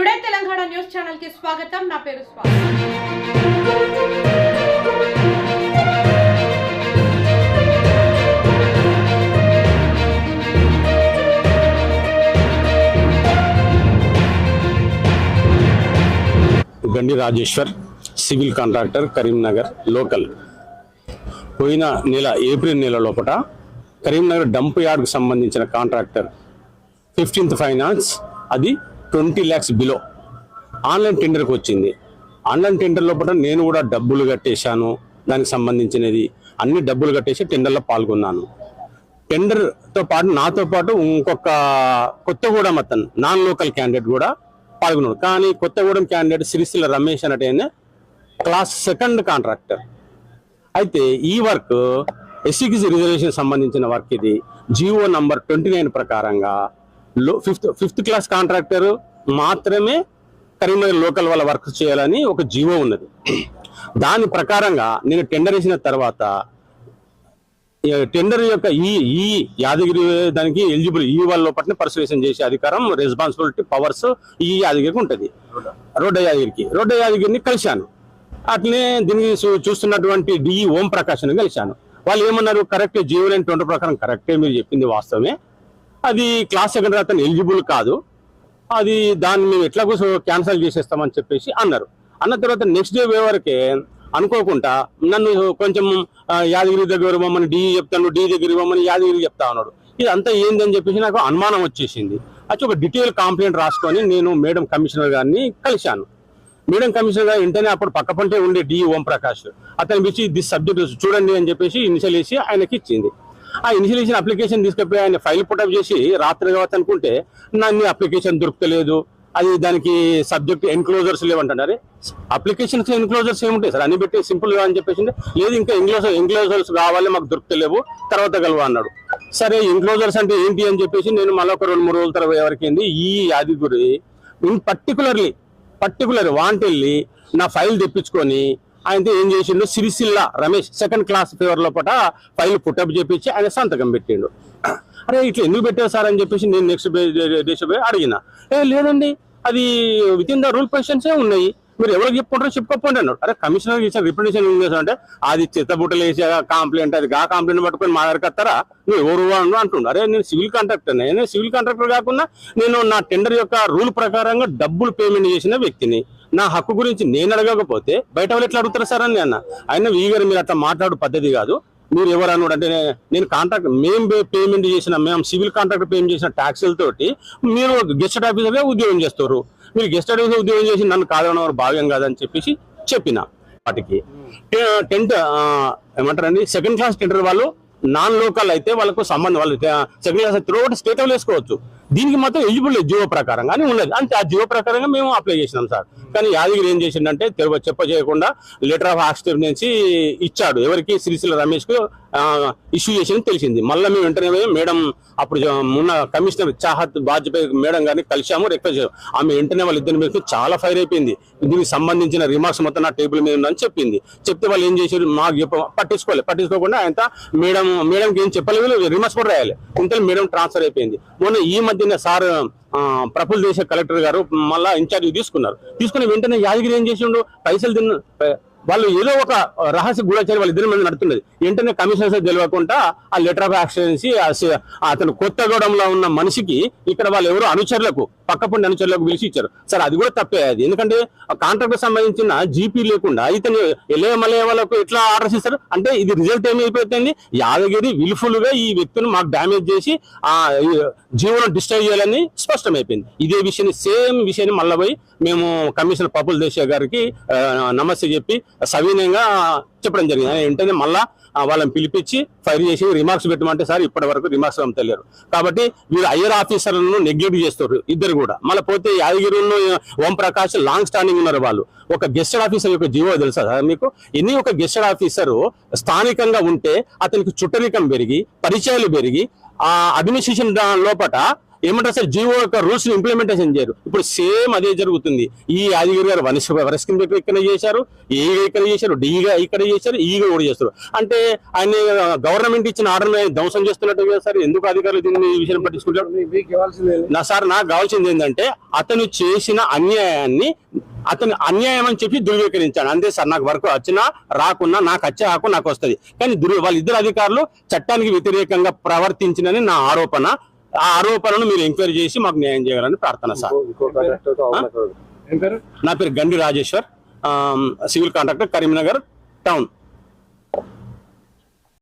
Today Telangana news ఛానల్కి స్వాగతం. నా పేరు స్వాగతం Gandi Rajeshwar civil contractor Karimnagar local. పోయిన నెల ఏప్రిల్ నెల లోపల కరీంనగర్ డంప్ యార్డ్కు సంబంధించిన కాంట్రాక్టర్ ఫిఫ్టీన్త్ ఫైనాన్స్ అది ట్వంటీ ల్యాక్స్ బిలో. ఆన్లైన్ టెండర్కి వచ్చింది. ఆన్లైన్ టెండర్ లోపల నేను కూడా డబ్బులు కట్టేశాను. దానికి సంబంధించినది అన్ని డబ్బులు కట్టేసి టెండర్లో పాల్గొన్నాను. టెండర్తో పాటు నాతో పాటు ఇంకొక కొత్తగూడెం అతను నాన్ లోకల్ క్యాండిడేట్ కూడా పాల్గొన్నాడు. కానీ కొత్తగూడెం క్యాండిడేట్ సిరిసిల్ల రమేష్ అనేటైన క్లాస్ సెకండ్ కాంట్రాక్టర్ అయితే ఈ వర్క్ ఎస్సీకి రిజర్వేషన్ సంబంధించిన వర్క్ ఇది. జియో నంబర్ ట్వంటీ నైన్ ప్రకారంగా లో ఫిఫ్త్ ఫిఫ్త్ క్లాస్ కాంట్రాక్టర్ మాత్రమే కరీంనగర్ లోకల్ వాళ్ళ వర్క్ చేయాలని ఒక జీవో ఉన్నది. దాని ప్రకారంగా నేను టెండర్ వేసిన తర్వాత టెండర్ యొక్క ఈ ఈ యాదగిరి దానికి ఎలిజిబుల్ ఈ వాళ్ళ లోపల పర్సువేషన్ చేసే అధికారం రెస్పాన్సిబిలిటీ పవర్స్ ఈ యాదగిరికి ఉంటుంది. రోడ్డ యాదగిరికి రోడ్డ యాదగిరిని కలిశాను. అట్లనే దీన్ని చూస్తున్నటువంటి డిఈ ఓం ప్రకాష్ని కలిశాను. వాళ్ళు ఏమన్నారు? కరెక్ట్ జీవో ట్వంటీ ప్రకారం కరెక్టే మీరు చెప్పింది వాస్తవమే. అది క్లాస్ సెకండ్ అతను ఎలిజిబుల్ కాదు. అది దాన్ని మేము ఎట్లాగో క్యాన్సిల్ చేసేస్తామని చెప్పేసి అన్నారు. అన్న తర్వాత నెక్స్ట్ డే వరకే అనుకోకుండా నన్ను కొంచెం యాదగిరి దగ్గర ఇవ్వమని డి చెప్తాను డి దగ్గర ఇవ్వమని యాదగిరి చెప్తా ఉన్నాడు ఇది అంతా ఏందని చెప్పేసి నాకు అనుమానం వచ్చేసింది. వచ్చి ఒక డీటెయిల్ కంప్లైంట్ రాసుకొని నేను మేడం కమిషనర్ గారిని కలిశాను. మేడం కమిషనర్ గారు వెంటనే అప్పుడు పక్క పంటే ఉండే డి ఓం ప్రకాష్ అతను పిలిచి దిస్ సబ్జెక్ట్ చూడండి అని చెప్పేసి ఇనిషియల్ వేసి ఆయనకి ఇచ్చింది. ఆ ఇన్సులేషన్ అప్లికేషన్ తీసుకుపోయి ఆయన ఫైల్ పుటప్ చేసి రాత్రి కావచ్చు అనుకుంటే నన్ను అప్లికేషన్ దొరకలేదు. అది దానికి సబ్జెక్ట్ ఎన్క్లోజర్స్ లేవంటున్నారు. అప్లికేషన్స్ ఎన్క్లోజర్స్ ఏముంటాయి సార్? అన్ని పెట్టి సింపుల్గా అని చెప్పేసి లేదు ఇంకా ఇంక్లోజ్ ఎన్క్లోజర్స్ కావాలి మాకు దొరకలేవు. తర్వాత కలవ అన్నాడు. సరే ఎన్క్లోజర్స్ అంటే ఏంటి? అని చెప్పేసి నేను మళ్ళీ ఒక రెండు మూడు రోజుల తర్వాత ఎవరికి ఈ ఈ యాదగిరి ఇన్ పర్టికులర్లీ పర్టికులర్ వాంటెళ్ళి నా ఫైల్ తెప్పించుకొని ఆయనతో ఏం చేసిండు? Sircilla Ramesh second class favour లోపల ఫైల్ పుట్టప్ చేపించి ఆయన సంతకం పెట్టిండు. అరే ఇట్లా ఎందుకు పెట్టావు సార్ అని చెప్పేసి నేను నెక్స్ట్ డేస్ అడిగిన. ఏ లేదండి అది విత్ ఇన్ ద రూల్ పొజిషన్సే ఉన్నాయి. మీరు ఎవరికి చెప్పుకుంటారో చెప్పుకోపోండి అన్నాడు. అరే కమిషనర్ చేసిన రిప్రజెంటేషన్ ఏం చేశాను అంటే అది చిత్తబుట్టలు వేసే కంప్లైంట్ అది గా కంప్లైంట్ పట్టుకొని మా దగ్గరకు వస్తారా? నువ్వు ఎవరు వాడు అంటుండు. అరే నేను సివిల్ కాంట్రాక్టర్ నేను సివిల్ కాంట్రాక్టర్ కాకుండా నేను నా టెండర్ యొక్క రూల్ ప్రకారంగా డబ్బులు పేమెంట్ చేసిన వ్యక్తిని. నా హక్కు గురించి నేను అడగకపోతే బయట వాళ్ళు ఎట్లా అడుగుతారు సార్ అని అన్న. ఆయన వీగారు మీరు అట్లా మాట్లాడు పద్ధతి కాదు. మీరు ఎవరు అన్నాడు అంటే నేను కాంట్రాక్ట్ మేము పేమెంట్ చేసిన మేము సివిల్ కాంట్రాక్ట్ పేమెంట్ చేసిన ట్యాక్సులతోటి మీరు గెస్టెడ్ ఆఫీసర్గా ఉద్యోగం చేస్తారు. మీరు గెస్టెడ్ ఆఫీసర్ ఉద్యోగం చేసి నన్ను కాదనడం వారు భావ్యం కాదని చెప్పేసి చెప్పిన వాటికి. టె- టెన్త్ ఏమంటారండి? సెకండ్ క్లాస్ టెండర్ వాళ్ళు నాన్ లోకల్ అయితే వాళ్ళకు సంబంధం వాళ్ళు సెకండ్ క్లాస్ త్రూ స్టేట్ వేసుకోవచ్చు దీనికి మాత్రం ఎలిజిబుల్ లేదు జియో ప్రకారంగా అని ఉన్నది. అంటే ఆ జియో ప్రకారంగా మేము అప్లై చేసినాం సార్. కానీ యాదగిరి ఏం చేసిండంటే తెరవ చెప్ప చేయకుండా లెటర్ ఆఫ్ యాక్సిడెంట్ నుంచి ఇచ్చాడు. ఎవరికి? శ్రీశైల రమేష్కు ఇష్యూ చేసింది తెలిసింది. మళ్ళీ మేము వెంటనే మేడం అప్పుడు ఉన్న కమిషనర్ చాహత్ వాజ్పేయి మేడం గారిని కలిశాము రిక్వెస్ట్ చేసాము ఆమె వెంటనే వాళ్ళిద్దరి మీద చాలా ఫైర్ అయిపోయింది. దీనికి సంబంధించిన రిమార్క్స్ మొత్తం నా టేబుల్ మీద ఉందని చెప్పింది. చెప్తే వాళ్ళు ఏం చేశారు? మాకు చెప్ప పట్టించుకోలేదు పట్టించుకోకుండా ఆయన మేడం మేడంకి ఏం చెప్పలేదు రిమర్స్ కూడా రాయాలి. ఇంతలో మేడం ట్రాన్స్ఫర్ అయిపోయింది. మొన్న ఈ మధ్యన సార్ ఆ, ప్రఫుల్ దేశ కలెక్టర్ గారు మళ్ళా ఇన్ఛార్జ్ తీసుకున్నారు. తీసుకుని వెంటనే యాదగిరి ఏం చేసిండు? పైసలు తిన్న వాళ్ళు ఏదో ఒక రహస్య గూఢచర్య వాళ్ళ ఇద్దరి మీద నడుతున్నది. వెంటనే కమిషన్స్ తెలియకుండా ఆ లెటర్ ఆఫ్ యాక్సిడెన్సీ అతను కొత్తగూడెంలో ఉన్న మనిషికి ఇక్కడ వాళ్ళు ఎవరు అనుచరులకు పక్కపుండి అనుచరులకు పిలిచి ఇచ్చారు. సార్ అది కూడా తప్పే అది. ఎందుకంటే కాంట్రాక్ట్ సంబంధించిన జీపీ లేకుండా ఇతను ఎలే మలే వాళ్ళకు ఎట్లా ఆర్డర్స్ ఇస్తారు అంటే ఇది రిజల్ట్ ఏమైపోతుంది యాదగిరి విల్ఫుల్గా ఈ వ్యక్తిని మాకు డ్యామేజ్ చేసి ఆ జీవనం డిస్టర్బ్ చేయాలని స్పష్టమైపోయింది. ఇదే విషయాన్ని సేమ్ విషయాన్ని మళ్ళీ పోయి మేము కమిషనర్ పపుల్ దేశ గారికి నమస్తే చెప్పి సవినయంగా చెప్పడం జరిగింది. ఆయన వెంటనే మళ్ళా వాళ్ళని పిలిపించి ఫైర్ చేసి రిమార్క్స్ పెట్టమంటే సార్ ఇప్పటి వరకు రిమార్క్స్ తెలియరు కాబట్టి వీరు ఐఆర్ ఆఫీసర్లను నెగ్లెక్ట్ చేస్తారు ఇద్దరు కూడా. మళ్ళీ పోతే యాదగిరిలో ఓం ప్రకాష్ లాంగ్ స్టాండింగ్ ఉన్నారు వాళ్ళు. ఒక గెస్టెడ్ ఆఫీసర్ యొక్క జీవో తెలుసా సార్ మీకు? ఎన్ని ఒక గెస్టెడ్ ఆఫీసర్ స్థానికంగా ఉంటే అతనికి చుట్టరికం పెరిగి పరిచయాలు పెరిగి ఆ అడ్మినిస్ట్రేషన్ లోపట ఏమంటారు సార్? జీవో యొక్క రూల్స్ని ఇంప్లిమెంటేషన్ చేయరు. ఇప్పుడు సేమ్ అదే జరుగుతుంది. ఈ యాదగిరి గారు వనస్ వరస్ కింద ఇక్కడ చేశారు? ఏగా ఇక్కడ చేశారు? డీగా ఇక్కడ చేశారు? ఈగా కూడా చేస్తారు. అంటే ఆయన గవర్నమెంట్ ఇచ్చిన ఆర్డర్ ధ్వంసం చేస్తున్నట్టు సార్? ఎందుకు అధికారులు దీన్ని ఈ విషయం పట్టించుకుంటారు? నా సార్ నాకు కావాల్సింది ఏంటంటే అతను చేసిన అన్యాయాన్ని అతను అన్యాయం అని చెప్పి ధృవీకరించాడు అంతే సార్ నాకు వర్క్ వచ్చినా రాకున్నా నాకు వచ్చే హక్కు నాకు వస్తది. కానీ దుర్ వాళ్ళిద్దరు అధికారులు చట్టానికి వ్యతిరేకంగా ప్రవర్తించినని నా ఆరోపణ. ఆ ఆరోపణను మీరు ఎంక్వైరీ చేసి మాకు న్యాయం చేయాలని ప్రార్థన సార్. నా పేరు Gandi Rajeshwar. Civil contractor Karimnagar town.